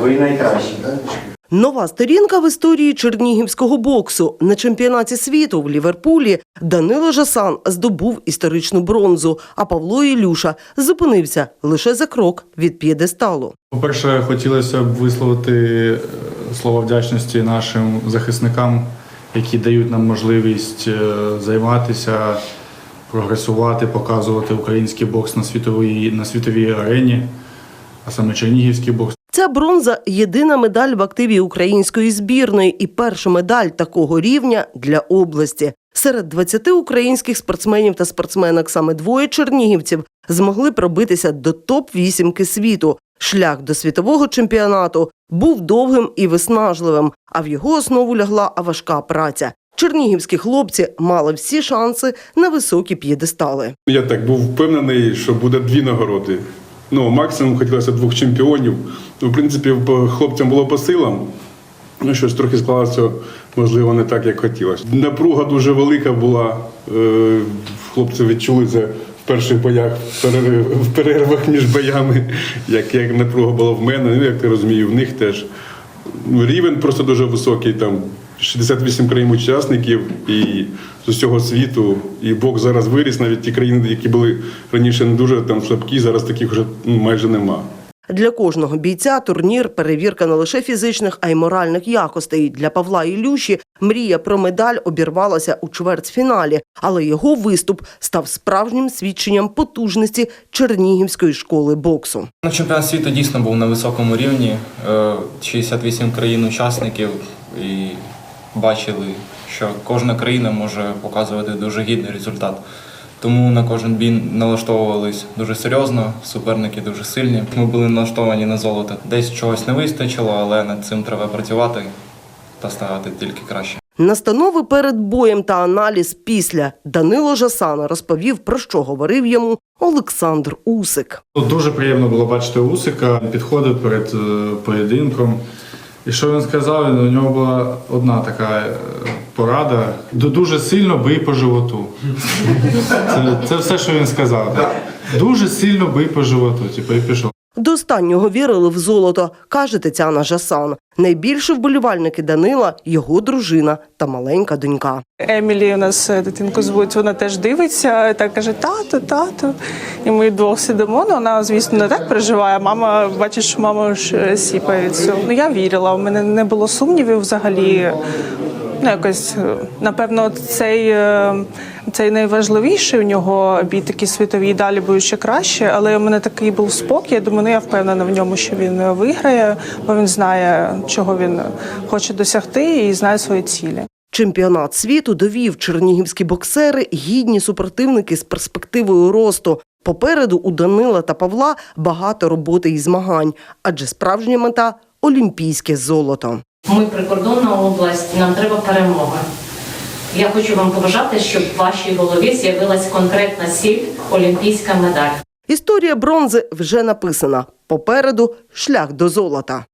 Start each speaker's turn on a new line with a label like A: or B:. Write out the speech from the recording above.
A: Ви найкращі.
B: Нова сторінка в історії чернігівського боксу на чемпіонаті світу в Ліверпулі Данило Жасан здобув історичну бронзу, а Павло Ілюша зупинився лише за крок від п'єдесталу.
C: По-перше, хотілося б висловити е, слова вдячності нашим захисникам, які дають нам можливість е, займатися, прогресувати, показувати український бокс на світовій, на світовій арені, а саме чернігівський бокс.
B: Ця бронза єдина медаль в активі української збірної і перша медаль такого рівня для області. Серед 20 українських спортсменів та спортсменок саме двоє чернігівців змогли пробитися до топ-вісімки світу. Шлях до світового чемпіонату був довгим і виснажливим, а в його основу лягла важка праця. Чернігівські хлопці мали всі шанси на високі п'єдестали.
D: Я так був впевнений, що буде дві нагороди. Ну, максимум хотілося двох чемпіонів. Ну, в принципі, хлопцям було по силам. Ну, щось трохи склалося, можливо, не так, як хотілося. Напруга дуже велика була. Е, Хлопці відчули це в перших боях, в перервах між боями, як, як напруга була в мене, ну, як ти розумію, в них теж. Ну, Рівень просто дуже високий, там 68 країн-учасників і з усього світу. І бокс зараз виріс, навіть ті країни, які були раніше не дуже там слабкі, зараз таких вже ну, майже нема.
B: Для кожного бійця турнір перевірка не лише фізичних, а й моральних якостей. Для Павла Ілюші мрія про медаль обірвалася у чвертьфіналі, але його виступ став справжнім свідченням потужності Чернігівської школи боксу.
E: Ну, чемпіонат світу дійсно був на високому рівні. Е, 68 країн-учасників і бачили, що кожна країна може показувати дуже гідний результат. Тому на кожен бій налаштовувались дуже серйозно, суперники дуже сильні. Ми були налаштовані на золото. Десь чогось не вистачило, але над цим треба працювати та ставати тільки краще.
B: Настанови перед боєм та аналіз після Данило Жасана розповів, про що говорив йому Олександр Усик.
C: Дуже приємно було бачити Усика. Підходив перед е, поєдинком. І що він сказав? У нього була одна така е, порада. Дуже сильно бий по животу. Це, це все, що він сказав. Дуже сильно бий по животу. Типу, і пішов.
B: До останнього вірили в золото, каже Тетяна Жасан. Найбільші вболівальники Данила його дружина та маленька донька.
F: Емілі у нас е, дитинку звуть, вона теж дивиться, так каже: тато, тато. І ми вдвох сидимо. Ну, вона, звісно, не так переживає. Мама бачить, що мама ж е, сіпає від цього. Ну я вірила. У мене не було сумнівів взагалі. Ну, якось, е, напевно, цей, е, цей найважливіший у нього бій такі світові далі будуть ще краще. Але у мене такий був спокій. Я думаю, ну я впевнена в ньому, що він е, виграє, бо він знає, чого він хоче досягти, і знає свої цілі.
B: Чемпіонат світу довів чернігівські боксери гідні супротивники з перспективою росту. Попереду у Данила та Павла багато роботи і змагань, адже справжня мета олімпійське золото.
G: Ми прикордонна область, нам треба перемога. Я хочу вам побажати, щоб в вашій голові з'явилась конкретна сіль олімпійська медаль.
B: Історія бронзи вже написана. Попереду шлях до золота.